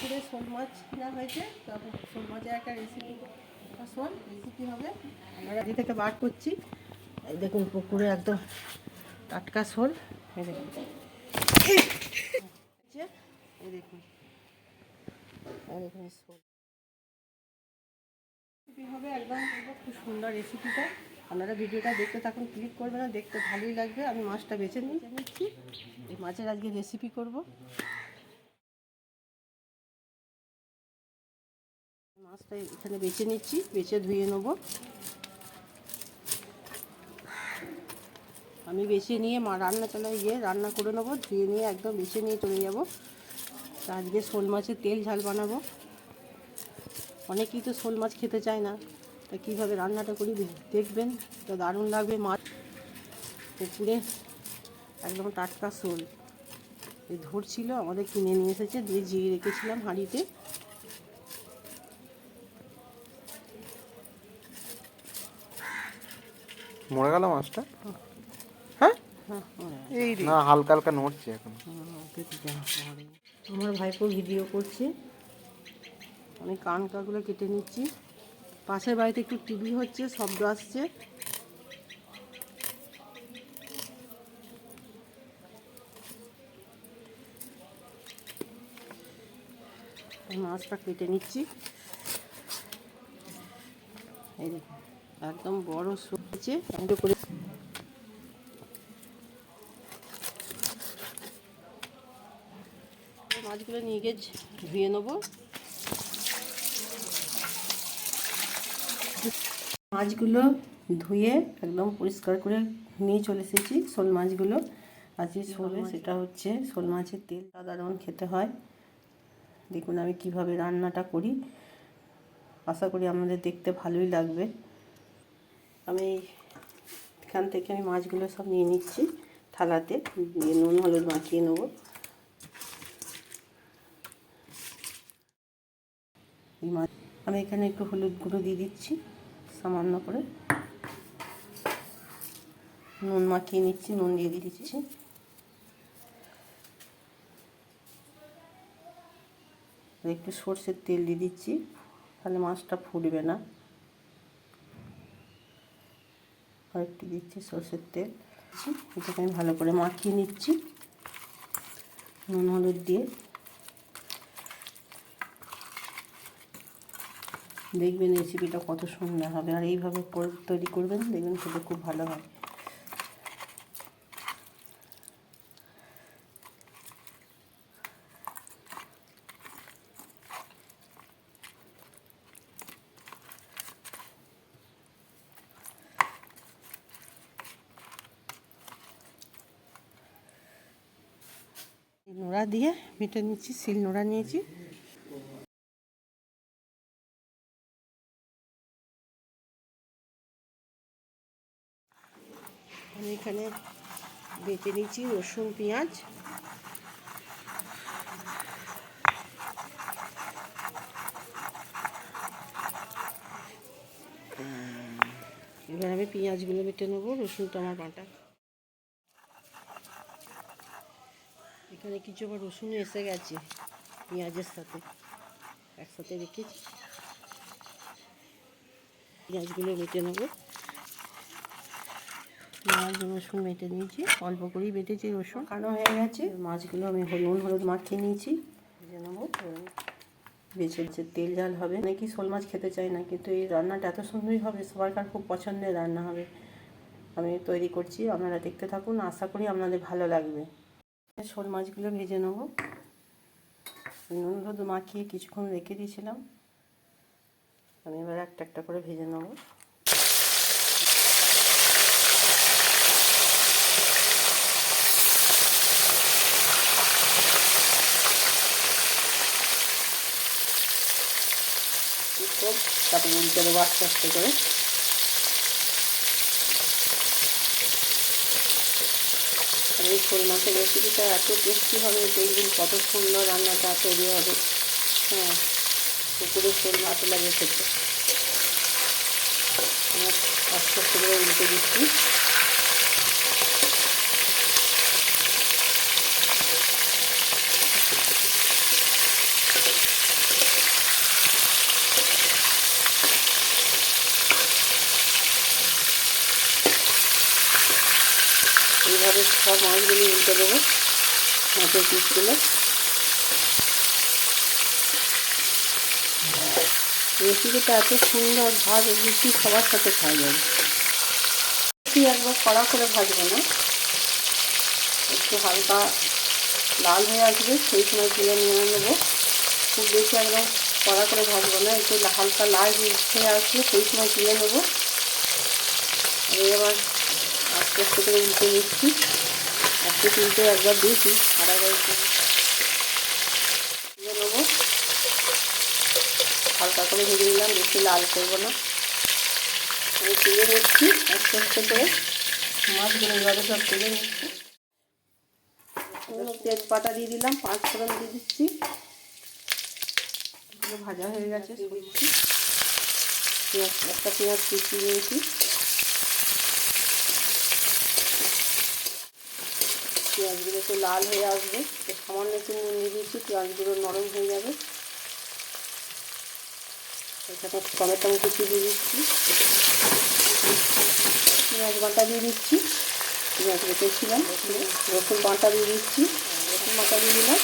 শোল মাছ কিনা হয়েছে। তবে শোল মাছের একটা রেসিপি শোল রেসিপি হবে। আমরা রাজি থেকে বার করছি। এই দেখুন, পুকুরে একদম টাটকা শোল। এই দেখুন। দেখুন। শোল। রেসিপি হবে, একদম খুব সুন্দর রেসিপিটা আপনারা ভিডিওটা দেখতে থাকুন ক্লিক করবেন না, দেখতে ভালোই লাগবে। আমি মাছটা বেছে নিই নিচ্ছি। এই মাছের আজকে রেসিপি করব। মাছটা এখানে বেছে নিচ্ছি, বেছে ধুয়ে নেব। আমি বেছে নিয়ে মা রান্না চালায় গিয়ে রান্না করে নেব, ধুয়ে নিয়ে একদম বেছে নিয়ে চলে যাব। আজকে শোল মাছের তেল ঝাল বানাবো। অনেকেই তো শোল মাছ খেতে চায় না। তা কীভাবে রান্নাটা করি দেখবেন, তো দারুণ লাগবে মাছ পুকুরে একদম টাটকা শোল। ধরছিল, আমাদের কিনে নিয়ে এসেছে, দিয়ে জিয়ে রেখেছিলাম হাঁড়িতে। মরে গেল মাছটা? হ্যাঁ? হ্যাঁ এই না হালকা হালকা নড়ছে এখন। আমার ভাইপো ভিডিও করছে। আমি কান কাগুলো কেটে নিচ্ছি। পাশের বাড়িতে একটু টিভি হচ্ছে শব্দ আসছে। মাছটা কেটে নিচ্ছি। এই দেখুন। একদম বড় সবজি একটু করে মাছগুলো নিয়ে গিয়ে ধুয়ে নেব। মাছগুলো ধুয়ে একদম পরিষ্কার করে নিয়ে চলে এসেছি শোল মাছগুলো। আজকে শোলে সেটা হচ্ছে শোল মাছের তেল সাধারণ খেতে হয়। দেখুন আমি কীভাবে রান্নাটা করি। আশা করি আপনাদের দেখতে ভালোই লাগবে। আমি এখান থেকে আমি মাছগুলো সব নিয়ে নিচ্ছি থালাতে, দিয়ে নুন, হলুদ মাখিয়ে নেব। মাছ আমি এখানে একটু হলুদ গুঁড়ো দিয়ে দিচ্ছি, সামান্য করে। নুন মাখিয়ে নিচ্ছি, নুন দিয়ে দিয়ে দিচ্ছি একটু সর্ষের তেল দিয়ে দিচ্ছি, তাহলে মাছটা ফুটবে না। একটু দিচ্ছি সর্ষের তেল। এটাকে আমি ভালো করে মাখিয়ে নিচ্ছি। নুন, হলুদ দিয়ে। দেখবেন রেসিপিটা কত সুন্দর হবে। আর এইভাবে তৈরি করবেন, দেখবেন সেটা খুব ভালো হয়। নোড়া দিয়ে মেটে নিচ্ছি শিল নোড়া নিয়েছি। আমি এখানে বেটে নিচ্ছি রসুন, পেঁয়াজ। এবার আমি পেঁয়াজগুলো বেটে নেব, রসুনটা আমার বাটা। এখানে কিছু আবার রসুন এসে গেছে পেঁয়াজের সাথে। একসাথে রেখেছি পেঁয়াজগুলো বেটে নেব। পেঁয়াজ রসুন বেটে নিয়েছি অল্প করেই বেটেছি রসুন। কানো হয়ে গেছে। মাছগুলো আমি নুন হলুদ মাখিয়ে নিয়েছি। ভেজে নেব। বেছে বেছে তেল ঝাল হবে। নাকি শোল মাছ খেতে চাই না কিন্তু এই রান্নাটা এত সুন্দরই হবে সবাইকার খুব পছন্দের রান্না হবে। আমি তৈরি করছি আপনারা দেখতে থাকুন। আশা করি আপনাদের ভালো লাগবে। শোল মাছগুলো ভেজে নেব। নুন হলুদ মাখিয়ে কিছুক্ষণ রেখে দিয়েছিলাম। আমি এবার একটা একটা করে ভেজে নেব। তারপরে উল্টে দেবো আস্তে আস্তে করে। আর এই শোল মাছের রেসিপিটা এত টেস্টি হবে দেখবেন কত সুন্দর রান্নাটা তৈরি হবে। হ্যাঁ পুকুরে শোল মাছ লাগে খেতে। আস্তে করে উল্টে দিচ্ছি। এইভাবে সব মাছগুলি উল্টে দেবো মাছের পিসগুলো। রেসিপিটা এত সুন্দর ভাজ, রুটি সবার সাথে খাওয়া যাবে বেশি একবার কড়া করে ভাজবো না। একটু হালকা লাল হয়ে আসবে, সেই সময় তুলে নিয়ে নেব। খুব বেশি একদম কড়া করে ভাজবো না, একটু হালকা লাল হয়ে আসবে সেই সময় তুলে নেব। এবার আস্তে আস্তে করে উল্টে নিচ্ছি। আস্তে তুলতে একবার দিয়েছি একবার তুলে নেব। হালকা করে ভেজে নিলাম, বেশি লাল করব না। আমি তুলে নিচ্ছি আস্তে আস্তে করে। মাছগুলো এভাবে সব তুলে নিচ্ছি। তেজপাতা দিয়ে দিলাম, পাঁচ ফোড়ন দিয়ে দিচ্ছি। ভাজা হয়ে গেছে একটা পেঁয়াজ কুচি নিয়েছি পেঁয়াজগুলো একটু লাল হয়ে আসবে। সামান্য একটু নুন দিয়ে দিচ্ছি, পেঁয়াজগুলো নরম হয়ে যাবে। এখানে টমেটো কুচি দিয়ে দিচ্ছি। পেঁয়াজ বাটা দিয়ে দিচ্ছি। পেঁয়াজ রেখেছিলাম রসুন বাটা দিয়ে দিচ্ছি। রসুন বাটা দিয়ে দিলাম।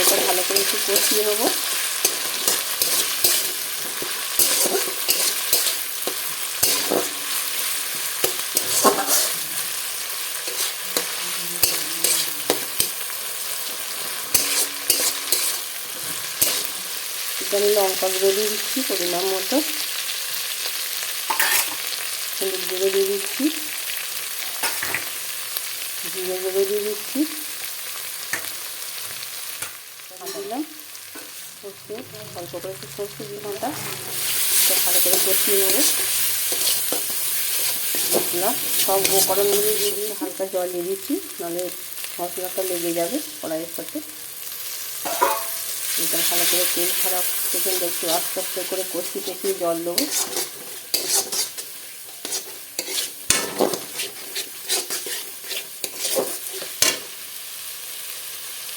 এবার ভালো করে একটু কষিয়ে নেব। এখানে লঙ্কা গুঁড়ো দিয়ে দিচ্ছি, পরিমাণ মতো। হলুদ গুঁড়ো দিয়ে দিচ্ছি। জিরে গুঁড়ো দিয়ে দিচ্ছি। দিলাম সর্ষে। অল্প করে একটু সর্ষে দিলামটা ভালো করে কষিয়ে নেব। মশলা সব উপকরণগুলো দিয়ে দিয়ে হালকা জল দিয়ে দিচ্ছি। নাহলে মশলাটা লেগে যাবে কড়াইয়ের সাথে। এটা ভালো করে তেল খারাপ সেখানটা একটু আস্তে আস্তে করে কষিয়ে কষিয়ে জল দেবো।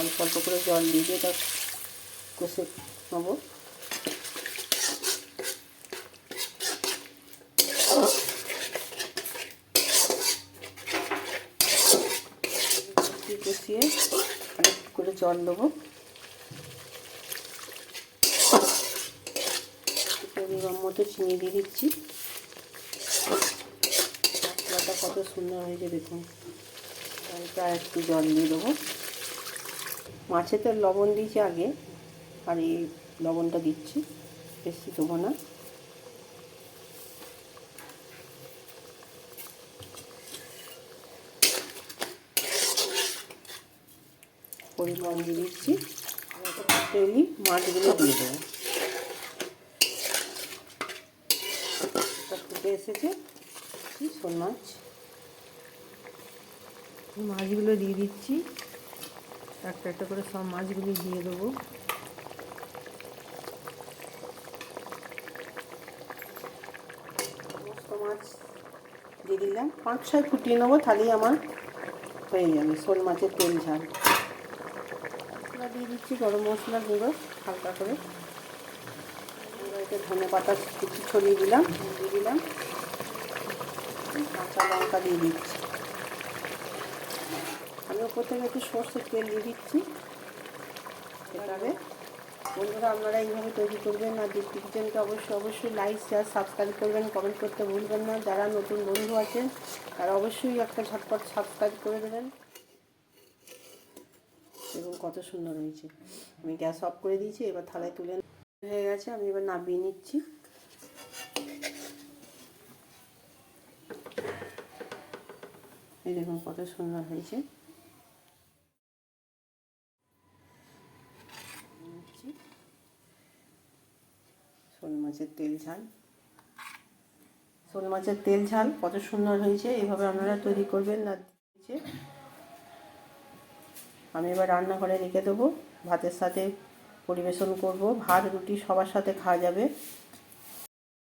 অল্প অল্প করে জল দিয়ে এটা কষে নেব। কষিয়ে করে জল দেবো। পরিমাণ মতো চিনি দিয়ে দিচ্ছি। মশলাটা কত সুন্দর হয়েছে দেখুন। আর একটু জল দিয়ে দেবো। মাছে তো লবণ দিয়েছি আগে, আর এই লবণটা দিচ্ছি, বেশি দেবো না। পরিমাণ দিয়ে দিচ্ছি। মাছগুলো দিয়ে দেবো। ফুটে এসেছে। শোল মাছ? মাছগুলো দিয়ে দিচ্ছি। একটা একটা করে সব মাছগুলো দিয়ে দেবো। সমস্ত মাছ দিয়ে দিলাম। পাঁচ ছয় ফুটিয়ে নেব তাহলেই আমার হয়ে যাবে শোল মাছের তেল ঝাল। দিয়ে দিচ্ছি গরম মশলা গুঁড়ো হালকা করে। এতে ধনে পাতা কিছু ছড়িয়ে দিলাম, দিয়ে দিলাম। কাঁচা লঙ্কা দিয়ে দিচ্ছি। আমি ওপর থেকে একটু সর্ষের তেল দিয়ে দিচ্ছি। এটাকে বন্ধুরা, আপনারা এইভাবে তৈরি করবেন আর দীপ্তি কিচেনকে অবশ্যই অবশ্যই লাইক শেয়ার সাবস্ক্রাইব করবেন কমেন্ট করতে ভুলবেন না। যারা নতুন বন্ধু আছেন, তারা অবশ্যই একটা ঝটপট সাবস্ক্রাইব করে দেবেন। এবং কত সুন্দর হয়েছে। আমি গ্যাস অফ করে দিয়েছি, এবার থালায় তুলে হয়ে গেছে, আমি এবার নামিয়ে নিচ্ছি। এই দেখুন কত সুন্দর হয়েছে। শোল মাছের তেল ঝাল। শোল মাছের তেল ঝাল কত সুন্দর হয়েছে, এইভাবে আপনারা তৈরি করবেন না আমি এবার রান্নাঘরে রেখে দেবো। ভাতের সাথে পরিবেশন করব। ভাত রুটি সবার সাথে খাওয়া যাবে।